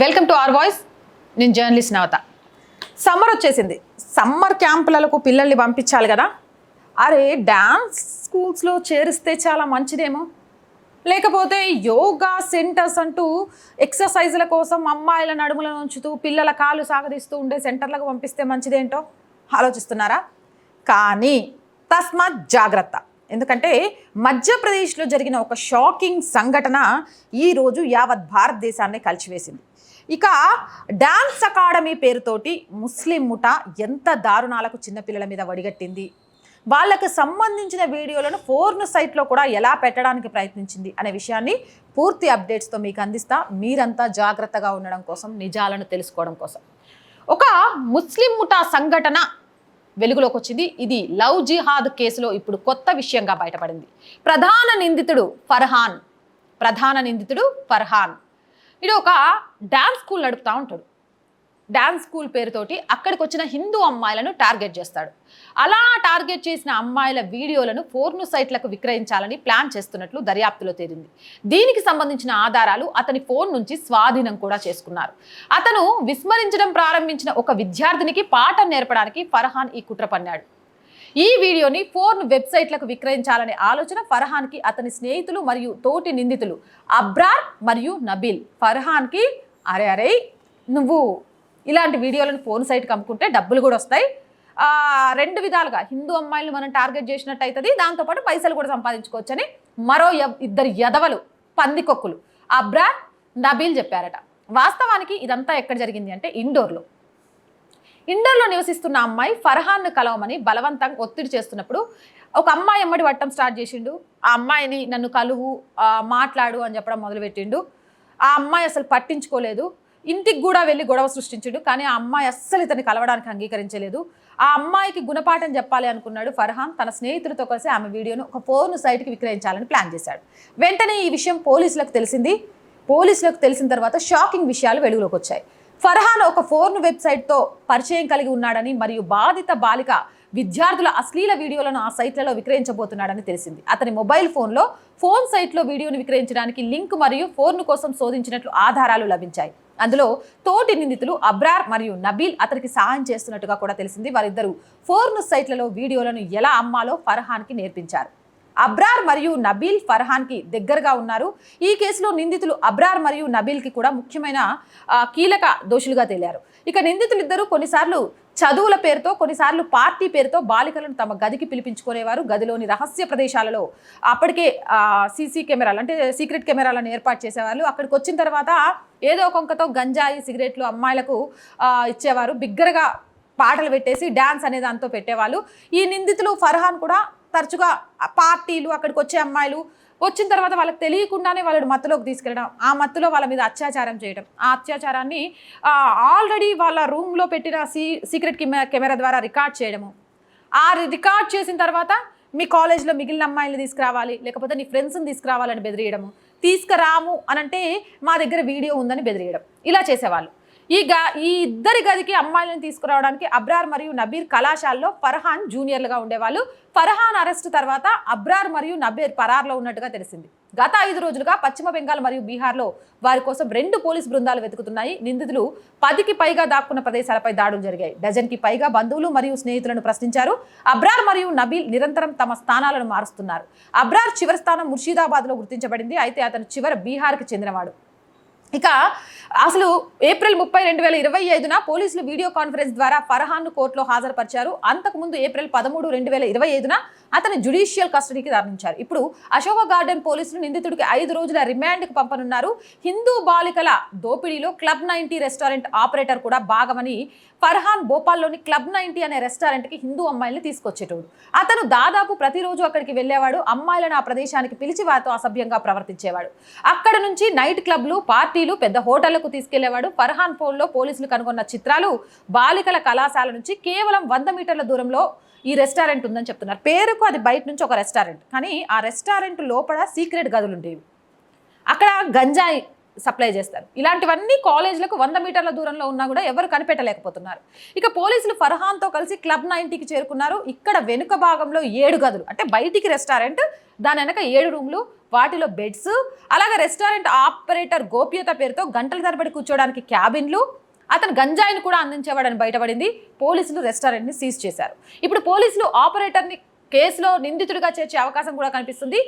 Welcome to R voice. నేను journalist Navatha. Summer వచ్చేసింది. Summer క్యాంపులకు పిల్లల్ని పంపించాలి కదా? అరే డ్యాన్స్ స్కూల్స్లో చేరిస్తే చాలా మంచిదేమో. లేకపోతే యోగా సెంటర్స్ అంటూ ఎక్సర్సైజుల కోసం అమ్మాయిల నడుములను ఉంచుతూ పిల్లల కాలు సాగదీస్తూ ఉండే సెంటర్లకు పంపిస్తే మంచిదేంటో ఆలోచిస్తున్నారా? కానీ తస్మాత్ జాగ్రత్త. ఎందుకంటే మధ్యప్రదేశ్లో జరిగిన ఒక షాకింగ్ సంఘటన ఈరోజు యావత్ భారతదేశాన్ని కలిచివేసింది. ఇక డాన్స్ అకాడమీ పేరుతోటి ముస్లిం ముఠ ఎంత దారుణాలకు చిన్నపిల్లల మీద వడిగట్టింది. వాళ్ళకు సంబంధించిన వీడియోలను ఫోర్న్ సైట్లో కూడా ఎలా పెట్టడానికి ప్రయత్నించింది అనే విషయాన్ని పూర్తి అప్డేట్స్తో మీకు అందిస్తా. మీరంతా జాగ్రత్తగా ఉండడం కోసం నిజాలను తెలుసుకోవడం కోసం. ఒక ముస్లిం ముఠా సంఘటన వెలుగులోకి వచ్చింది. ఇది లవ్ జిహాద్ కేసులో ఇప్పుడు కొత్త విషయంగా బయటపడింది. ప్రధాన నిందితుడు ఫర్హాన్. ప్రధాన నిందితుడు ఫర్హాన్. ఇది ఒక డ్యాన్స్ స్కూల్ నడుపుతూ ఉంటాడు. డ్యాన్స్ స్కూల్ పేరుతోటి అక్కడికి వచ్చిన హిందూ అమ్మాయిలను టార్గెట్ చేస్తాడు. అలా టార్గెట్ చేసిన అమ్మాయిల వీడియోలను ఫోర్ను సైట్లకు విక్రయించాలని ప్లాన్ చేస్తున్నట్లు దర్యాప్తులో తేలింది. దీనికి సంబంధించిన ఆధారాలు అతని ఫోన్ నుంచి స్వాధీనం కూడా చేసుకున్నారు. అతను విస్మరించడం ప్రారంభించిన ఒక విద్యార్థినికి పాఠం నేర్పడానికి ఫర్హాన్ ఈ కుట్ర పన్నాడు. ఈ వీడియోని ఫోన్ వెబ్సైట్లకు విక్రయించాలనే ఆలోచన ఫర్హాన్కి అతని స్నేహితులు మరియు తోటి నిందితులు అబ్రార్ మరియు నబీల్. ఫర్హాన్కి అరే అరే నువ్వు ఇలాంటి వీడియోలను ఫోన్ సైట్కి అమ్ముకుంటే డబ్బులు కూడా వస్తాయి. రెండు విధాలుగా హిందూ అమ్మాయిలను మనం టార్గెట్ చేసినట్టు అవుతుంది దాంతోపాటు పైసలు కూడా సంపాదించుకోవచ్చని మరో ఇద్దరు యదవలు పందికొక్కులు అబ్రా నబీల్ చెప్పారట. వాస్తవానికి ఇదంతా ఎక్కడ జరిగింది అంటే ఇండోర్లో. ఇండోర్లో నివసిస్తున్న అమ్మాయి ఫర్హాన్ను కలవమని బలవంతంగా ఒత్తిడి చేస్తున్నప్పుడు ఒక అమ్మాయి ఎమ్మడి పట్టడం స్టార్ట్ చేసిండు. ఆ అమ్మాయిని నన్ను కలువు మాట్లాడు అని చెప్పడం మొదలుపెట్టిండు. ఆ అమ్మాయి అసలు పట్టించుకోలేదు. ఇంటికి కూడా వెళ్ళి గొడవ సృష్టించిండు కానీ ఆ అమ్మాయి అస్సలు ఇతన్ని కలవడానికి అంగీకరించలేదు. ఆ అమ్మాయికి గుణపాఠం చెప్పాలి అనుకున్నాడు ఫర్హాన్. తన స్నేహితులతో కలిసి ఆమె వీడియోను ఒక ఫోన్ సైట్కి విక్రయించాలని ప్లాన్ చేశాడు. వెంటనే ఈ విషయం పోలీసులకు తెలిసింది. పోలీసులకు తెలిసిన తర్వాత షాకింగ్ విషయాలు వెలుగులోకి వచ్చాయి. ఫర్హాన్ ఒక ఫోర్న్ వెబ్సైట్తో పరిచయం కలిగి ఉన్నాడని మరియు బాధిత బాలిక విద్యార్థుల అశ్లీల వీడియోలను ఆ సైట్లలో విక్రయించబోతున్నాడని తెలిసింది. అతని మొబైల్ ఫోన్లో ఫోన్ సైట్లో వీడియోను విక్రయించడానికి లింక్ మరియు ఫోన్ కోసం శోధించినట్లు ఆధారాలు లభించాయి. అందులో తోటి నిందితులు అబ్రార్ మరియు నబీల్ అతనికి సహాయం చేస్తున్నట్టుగా కూడా తెలిసింది. వారిద్దరూ ఫోర్న్ సైట్లలో వీడియోలను ఎలా అమ్మాలో ఫర్హాన్కి నేర్పించారు. అబ్రార్ మరియు నబీల్ ఫర్హాన్కి దగ్గరగా ఉన్నారు. ఈ కేసులో నిందితులు అబ్రార్ మరియు నబీల్కి కూడా ముఖ్యమైన కీలక దోషులుగా తేలారు. ఇక నిందితులు ఇద్దరు కొన్నిసార్లు చదువుల పేరుతో కొన్నిసార్లు పార్టీ పేరుతో బాలికలను తమ గదికి పిలిపించుకునేవారు. గదిలోని రహస్య ప్రదేశాలలో అప్పటికే సీసీ కెమెరాలు అంటే సీక్రెట్ కెమెరాలను ఏర్పాటు చేసేవాళ్ళు. అక్కడికి వచ్చిన తర్వాత ఏదో కొంకతో గంజాయి సిగరెట్లు అమ్మాయిలకు ఇచ్చేవారు. బిగ్గరగా పాటలు పెట్టేసి డ్యాన్స్ అనే దాంతో పెట్టేవాళ్ళు. ఈ నిందితులు ఫర్హాన్ కూడా తరచుగా పార్టీలు అక్కడికి వచ్చే అమ్మాయిలు వచ్చిన తర్వాత వాళ్ళకి తెలియకుండానే వాళ్ళని మత్తులోకి తీసుకెళ్ళడం ఆ మత్తులో వాళ్ళ మీద అత్యాచారం చేయడం. ఆ అత్యాచారాన్ని ఆల్రెడీ వాళ్ళ రూమ్లో పెట్టిన సీ సీక్రెట్ కెమెరా ద్వారా రికార్డ్ చేయడము. ఆ రికార్డ్ చేసిన తర్వాత మీ కాలేజ్లో మిగిలిన అమ్మాయిలు తీసుకురావాలి లేకపోతే నీ ఫ్రెండ్స్ని తీసుకురావాలని బెదిరియడము. తీసుకురాము అని అంటే మా దగ్గర వీడియో ఉందని బెదిరియడం. ఇలా చేసేవాళ్ళు. ఈ గా ఈ ఇద్దరి గదికి అమ్మాయిలను తీసుకురావడానికి అబ్రార్ మరియు నబీర్ కళాశాలలో ఫర్హాన్ జూనియర్లుగా ఉండేవాళ్ళు. ఫర్హాన్ అరెస్ట్ తర్వాత అబ్రార్ మరియు నబీర్ పరార్లో ఉన్నట్టుగా తెలిసింది. గత ఐదు రోజులుగా పశ్చిమ బెంగాల్ మరియు బీహార్లో వారి కోసం రెండు పోలీస్ బృందాలు వెతుకుతున్నాయి. నిందితులు పదికి పైగా దాక్కున్న ప్రదేశాలపై దాడులు జరిగాయి. డజన్కి పైగా బంధువులు మరియు స్నేహితులను ప్రశ్నించారు. అబ్రార్ మరియు నబీల్ నిరంతరం తమ స్థానాలను మారుస్తున్నారు. అబ్రార్ చివరి స్థానం ముర్షిదాబాద్లో గుర్తించబడింది. అయితే అతను చివరి బీహార్కి చెందినవాడు. ఇక అసలు ఏప్రిల్ ముప్పై రెండు వేల ఇరవై ఐదున పోలీసులు వీడియో కాన్ఫరెన్స్ ద్వారా ఫర్హాన్ను కోర్టులో హాజరుపరిచారు. అంతకుముందు ఏప్రిల్ పదమూడు రెండు వేల ఇరవై ఐదున అతను జ్యుడిషియల్ కస్టడీకి తరలించారు ఇప్పుడు అశోక గార్డెన్ పోలీసులు నిందితుడికి ఐదు రోజుల రిమాండ్కి పంపనున్నారు. హిందూ బాలికల దోపిడీలో క్లబ్ నైన్టీ రెస్టారెంట్ ఆపరేటర్ కూడా భాగమని ఫర్హాన్ భోపాల్లోని క్లబ్ నైన్టీ అనే రెస్టారెంట్కి హిందూ అమ్మాయిల్ని తీసుకొచ్చేటోడు. అతను దాదాపు ప్రతిరోజు అక్కడికి వెళ్ళేవాడు. అమ్మాయిలను ఆ ప్రదేశానికి పిలిచి వారితో అసభ్యంగా ప్రవర్తించేవాడు. అక్కడ నుంచి నైట్ క్లబ్లు పార్టీలు పెద్ద హోటళ్ళకు తీసుకెళ్ళేవాడు. ఫర్హాన్ ఫోన్లో పోలీసులు కనుగొన్న చిత్రాలు బాలికల కళాశాల నుంచి కేవలం వంద మీటర్ల దూరంలో ఈ రెస్టారెంట్ ఉందని చెప్తున్నారు. పేరుకు అది బయట నుంచి ఒక రెస్టారెంట్ కానీ ఆ రెస్టారెంట్ లోపల సీక్రెట్ గదులు ఉండేవి. అక్కడ గంజాయి సప్లై చేస్తారు. ఇలాంటివన్నీ కాలేజీలకు వంద మీటర్ల దూరంలో ఉన్నా కూడా ఎవరు కనిపెట్టలేకపోతున్నారు. ఇక పోలీసులు ఫర్హాన్తో కలిసి క్లబ్ నైన్టీకి చేరుకున్నారు. ఇక్కడ వెనుక భాగంలో ఏడు గదులు. అంటే బయటికి రెస్టారెంట్ దాని వెనక ఏడు రూమ్లు వాటిలో బెడ్స్ అలాగే రెస్టారెంట్ ఆపరేటర్ గోప్యత పేరుతో గంటల తరబడి కూర్చోడానికి క్యాబిన్లు అతను గంజాయిని కూడా అందించేవాడని బయటపడింది. పోలీసులు రెస్టారెంట్ని సీజ్ చేశారు. ఇప్పుడు పోలీసులు ఆపరేటర్ని కేసులో నిందితుడిగా చేర్చే అవకాశం కూడా కనిపిస్తుంది.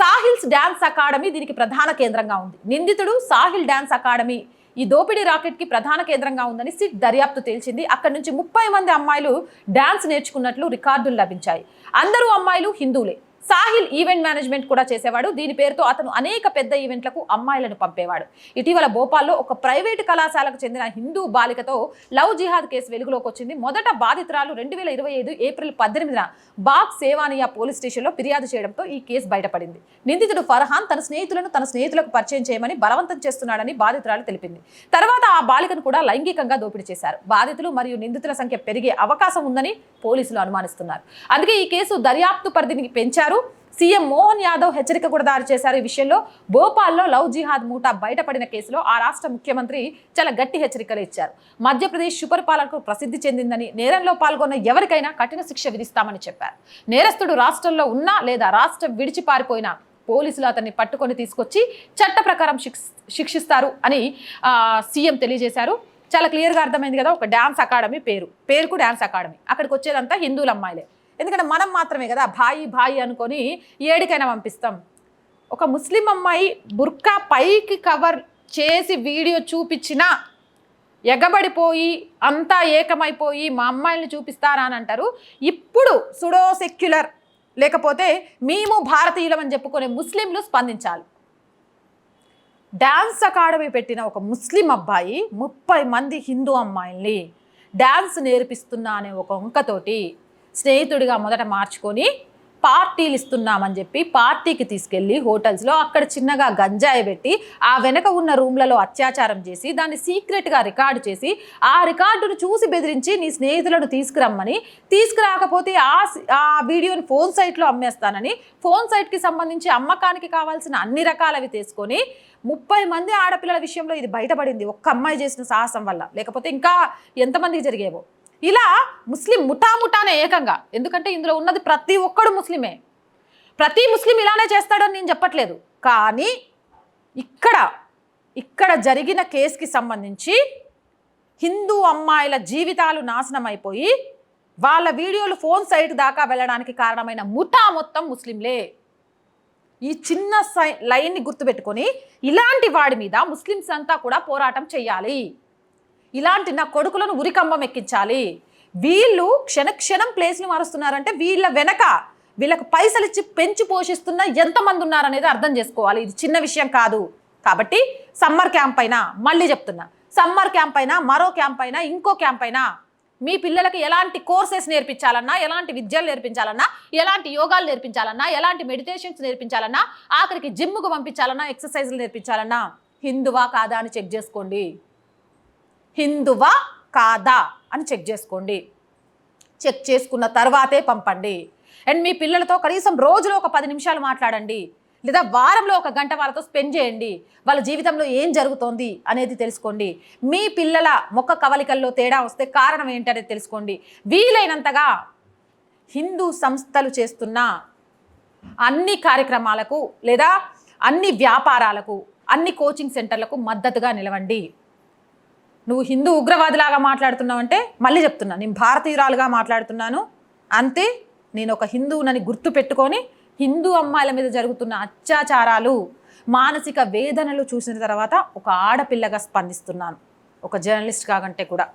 సాహిల్స్ డ్యాన్స్ అకాడమీ దీనికి ప్రధాన కేంద్రంగా ఉంది. నిందితుడు సాహిల్ డ్యాన్స్ అకాడమీ ఈ దోపిడీ రాకెట్కి ప్రధాన కేంద్రంగా ఉందని సిట్ దర్యాప్తు తేల్చింది. అక్కడి నుంచి ముప్పై మంది అమ్మాయిలు డ్యాన్స్ నేర్చుకున్నట్లు రికార్డులు లభించాయి. అందరూ అమ్మాయిలు హిందువులే. సాహిల్ ఈవెంట్ మేనేజ్మెంట్ కూడా చేసేవాడు. దీని పేరుతో అతను అనేక పెద్ద ఈవెంట్లకు అమ్మాయిలను పంపేవాడు. ఇటీవల భోపాల్లో ఒక ప్రైవేటు కళాశాలకు చెందిన హిందూ బాలికతో లవ్ జిహాద్ కేసు వెలుగులోకి వచ్చింది. మొదట బాధితురాలు రెండు వేల ఇరవై ఐదు ఏప్రిల్ పద్దెనిమిదిన బాగ్ సేవానియా పోలీస్ స్టేషన్లో ఫిర్యాదు చేయడంతో ఈ కేసు బయటపడింది. నిందితుడు ఫర్హాన్ తన స్నేహితులను తన స్నేహితులకు పరిచయం చేయమని బలవంతం చేస్తున్నాడని బాధితురాలు తెలిపింది. తర్వాత ఆ బాలికను కూడా లైంగికంగా దోపిడీ చేశారు. బాధితులు మరియు నిందితుల సంఖ్య పెరిగే అవకాశం ఉందని పోలీసులు అనుమానిస్తున్నారు. అందుకే ఈ కేసు దర్యాప్తు పరిధిని పెంచారు. సీఎం మోహన్ యాదవ్ హెచ్చరిక కూడా దారి చేశారు ఈ విషయంలో. భోపాల్లో లవ్ జిహాద్ మూటా బయటపడిన కేసులో ఆ రాష్ట్ర ముఖ్యమంత్రి చాలా గట్టి హెచ్చరికలు ఇచ్చారు. మధ్యప్రదేశ్ సుపరిపాలనకు ప్రసిద్ధి చెందిందని నేరంలో పాల్గొన్న ఎవరికైనా కఠిన శిక్ష విధిస్తామని చెప్పారు. నేరస్తుడు రాష్ట్రంలో ఉన్నా లేదా రాష్ట్రం విడిచి పారిపోయినా పోలీసులు అతన్ని పట్టుకొని తీసుకొచ్చి చట్ట ప్రకారం శిక్షిస్తారు అని సీఎం తెలియజేశారు. చాలా క్లియర్గా అర్థమైంది కదా ఒక డ్యాన్స్ అకాడమీ పేరు. పేరుకు డ్యాన్స్ అకాడమీ. అక్కడికి వచ్చేదంతా హిందువుల అమ్మాయిలే. ఎందుకంటే మనం మాత్రమే కదా భాయి భాయి అనుకొని ఏడికైనా పంపిస్తాం. ఒక ముస్లిం అమ్మాయి బుర్కా పైకి కవర్ చేసి వీడియో చూపించినా ఎగబడిపోయి అంతా ఏకమైపోయి మా అమ్మాయిల్ని చూపిస్తారా అని అంటారు. ఇప్పుడు సుడో సెక్యులర్ లేకపోతే మేము భారతీయులం అని చెప్పుకునే ముస్లింలు స్పందించాలి. డ్యాన్స్ అకాడమీ పెట్టిన ఒక ముస్లిం అబ్బాయి ముప్పై మంది హిందూ అమ్మాయిల్ని డ్యాన్స్ నేర్పిస్తున్నా అనే ఒక వంకతోటి స్నేహితుడిగా మొదట మార్చుకొని పార్టీలు ఇస్తున్నామని చెప్పి పార్టీకి తీసుకెళ్ళి హోటల్స్లో అక్కడ చిన్నగా గంజాయి పెట్టి ఆ వెనక ఉన్న రూమ్లలో అత్యాచారం చేసి దాన్ని సీక్రెట్గా రికార్డు చేసి ఆ రికార్డును చూసి బెదిరించి నీ స్నేహితులను తీసుకురమ్మని తీసుకురాకపోతే ఆ ఆ వీడియోని ఫోన్ సైట్లో అమ్మేస్తానని ఫోన్ సైట్కి సంబంధించి అమ్మకానికి కావాల్సిన అన్ని రకాలవి తీసుకొని ముప్పై మంది ఆడపిల్లల విషయంలో ఇది బయటపడింది ఒక్క అమ్మాయి చేసిన సాహసం వల్ల. లేకపోతే ఇంకా ఎంతమందికి జరిగేవో? ఇలా ముస్లిం ముఠాముఠానే ఏకంగా. ఎందుకంటే ఇందులో ఉన్నది ప్రతి ఒక్కడు ముస్లిమే. ప్రతి ముస్లిం ఇలానే చేస్తాడని నేను చెప్పట్లేదు. కానీ ఇక్కడ ఇక్కడ జరిగిన కేసుకి సంబంధించి హిందూ అమ్మాయిల జీవితాలు నాశనం అయిపోయి వాళ్ళ వీడియోలు ఫోన్ సైట్ దాకా వెళ్ళడానికి కారణమైన ముఠా మొత్తం ముస్లింలే. ఈ చిన్న సై లైన్ని గుర్తుపెట్టుకొని ఇలాంటి వాడి మీద ముస్లిమ్స్ అంతా కూడా పోరాటం చేయాలి ఇలాంటి నా కొడుకులను ఉరికంబం ఎక్కించాలి. వీళ్ళు క్షణ క్షణం ప్లేస్లు మారుస్తున్నారంటే వీళ్ళ వెనక వీళ్ళకు పైసలు ఇచ్చి పెంచి పోషిస్తున్న ఎంతమంది ఉన్నారనేది అర్థం చేసుకోవాలి. ఇది చిన్న విషయం కాదు. కాబట్టి సమ్మర్ క్యాంప్ అయినా మళ్ళీ చెప్తున్నా. సమ్మర్ క్యాంప్ అయినా మరో క్యాంప్ అయినా ఇంకో క్యాంప్ అయినా మీ పిల్లలకి ఎలాంటి కోర్సెస్ నేర్పించాలన్నా ఎలాంటి విద్యలు నేర్పించాలన్నా ఎలాంటి యోగాలు నేర్పించాలన్నా ఎలాంటి మెడిటేషన్స్ నేర్పించాలన్నా ఆఖరికి జిమ్కు పంపించాలన్నా ఎక్సర్సైజ్లు నేర్పించాలన్నా హిందువా కాదా అని చెక్ చేసుకోండి. హిందువా కాదా అని చెక్ చేసుకోండి. చెక్ చేసుకున్న తర్వాతే పంపండి. అండ్ మీ పిల్లలతో కనీసం రోజులో ఒక పది నిమిషాలు మాట్లాడండి. లేదా వారంలో ఒక గంట వాళ్ళతో స్పెండ్ చేయండి. వాళ్ళ జీవితంలో ఏం జరుగుతోంది అనేది తెలుసుకోండి. మీ పిల్లల మొక్క కవలికల్లో తేడా వస్తే కారణం ఏంటనేది తెలుసుకోండి. వీలైనంతగా హిందూ సంస్థలు చేస్తున్న అన్ని కార్యక్రమాలకు లేదా అన్ని వ్యాపారాలకు అన్ని కోచింగ్ సెంటర్లకు మద్దతుగా నిలవండి. నువ్వు హిందూ ఉగ్రవాదిలాగా మాట్లాడుతున్నావంటే మళ్ళీ చెప్తున్నా నేను భారతీయురాలుగా మాట్లాడుతున్నాను. అంతే నేను ఒక హిందువునని గుర్తు పెట్టుకొని హిందూ అమ్మాయిల మీద జరుగుతున్న అత్యాచారాలు మానసిక వేదనలు చూసిన తర్వాత ఒక ఆడపిల్లగా స్పందిస్తున్నాను. ఒక జర్నలిస్ట్ కాకంటే కూడా.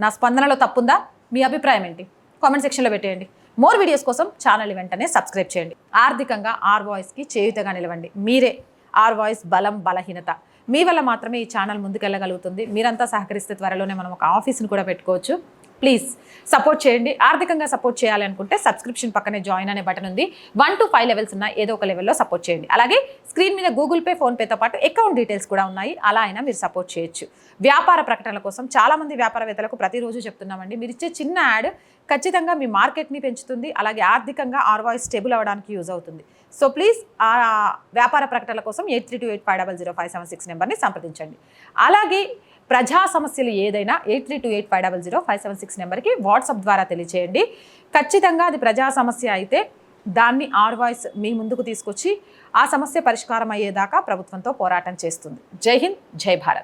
నా స్పందనలో తప్పుందా? మీ అభిప్రాయం ఏంటి? కామెంట్ సెక్షన్లో పెట్టేయండి. మోర్ వీడియోస్ కోసం ఛానల్ వెంటనే సబ్స్క్రైబ్ చేయండి. ఆర్థికంగా ఆర్ వాయిస్కి చేయుతగా నిలవండి. మీరే ఆర్ వాయిస్ బలం బలహీనత. మీ వల్ల మాత్రమే ఈ ఛానల్ ముందుకెళ్ళగలుగుతుంది. మీరంతా సహకరిస్తే త్వరలోనే మనం ఒక ఆఫీస్ని కూడా పెట్టుకోవచ్చు. ప్లీజ్ సపోర్ట్ చేయండి. ఆర్థికంగా సపోర్ట్ చేయాలి అనుకుంటే సబ్స్క్రిప్షన్ పక్కనే జాయిన్ అనే బటన్ ఉంది. వన్ టు ఫైవ్ లెవెల్స్ ఉన్న ఏదో ఒక లెవెల్లో సపోర్ట్ చేయండి. అలాగే స్క్రీన్ మీద గూగుల్ పే ఫోన్పేతో పాటు అకౌంట్ డీటెయిల్స్ కూడా ఉన్నాయి. అలా అయినా మీరు సపోర్ట్ చేయొచ్చు. వ్యాపార ప్రకటనల కోసం చాలామంది వ్యాపారవేత్తలకు ప్రతిరోజు చెప్తున్నామండి. మీరు ఇచ్చే చిన్న యాడ్ ఖచ్చితంగా మీ మార్కెట్ని పెంచుతుంది. అలాగే ఆర్థికంగా ఆర్వాయిస్ స్టేబుల్ అవ్వడానికి యూజ్ అవుతుంది. సో ప్లీజ్ ఆ వ్యాపార ప్రకటనల కోసం eight three two eight five double zero five seven six నెంబర్ని సంప్రదించండి. అలాగే ప్రజా సమస్యలు ఏదైనా eight three two eight five double zero five seven six నెంబర్కి వాట్సాప్ ద్వారా తెలియచేయండి. ఖచ్చితంగా అది ప్రజా సమస్య అయితే దాన్ని ఆర్ వాయిస్ మీ ముందుకు తీసుకొచ్చి ఆ సమస్య పరిష్కారం అయ్యేదాకా ప్రభుత్వంతో పోరాటం చేస్తుంది. జై హింద్ జై భారత్.